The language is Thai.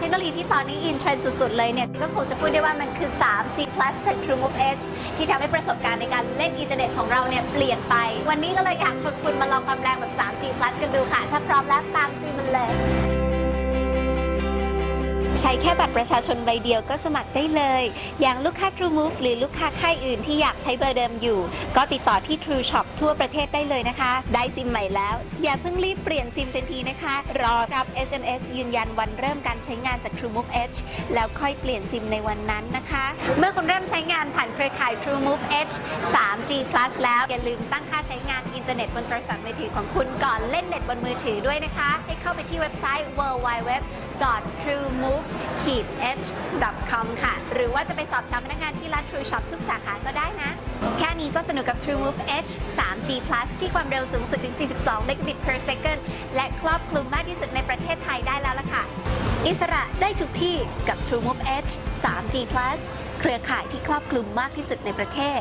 เทคโนโลยีที่ตอนนี้อินเทรนด์สุดๆเลยเนี่ยก็คงจะพูดได้ว่ามันคือ 3G Plus TrueMove Edge ที่ทำให้ประสบการณ์ในการเล่นอินเทอร์เน็ตของเราเนี่ยเปลี่ยนไป วันนี้ก็เลยอยากชวนคุณมาลองความแรงแบบ 3G Plus กันดูค่ะ ถ้าพร้อมแล้วตามซีมันเลย ใช้แค่บัตรประชาชนใบเดียวก็สมัครได้เลย อย่างลูกค้า TrueMove หรือลูกค้าค่ายอื่นที่อยากใช้เบอร์เดิมอยู่ ก็ติดต่อที่ True Shop ทั่วประเทศได้เลยนะคะ ได้ซิมใหม่แล้ว อย่าเพิ่งรีบเปลี่ยนซิมทันทีนะคะ รอรับ SMS ยืนยันวันเริ่มการใช้งานจาก TrueMove Edge แล้วค่อยเปลี่ยนซิมในวันนั้นนะคะ เมื่อคุณเริ่มใช้งานผ่านเครือข่าย TrueMove Edge 3G Plus แล้วอย่าลืมตั้งค่าใช้งานอินเทอร์เน็ตบนโทรศัพท์มือถือของคุณก่อนเล่นเน็ตบนมือถือด้วยนะคะ ให้เข้าไปที่เว็บไซต์ www.truemove truemove edge com ค่ะ หรือว่าจะไปสอบถามพนักงานที่ร้าน True Shop ทุกสาขาก็ได้นะ แค่นี้ก็สนุกกับ TrueMove Edge 3G Plus ที่ความเร็วสูงสุดถึง 42 Mbit per second และครอบคลุมมากที่สุดในประเทศไทยได้แล้วล่ะค่ะ อิสระได้ทุกที่กับ TrueMove Edge 3G Plus เครือข่ายที่ครอบคลุมมากที่สุดในประเทศ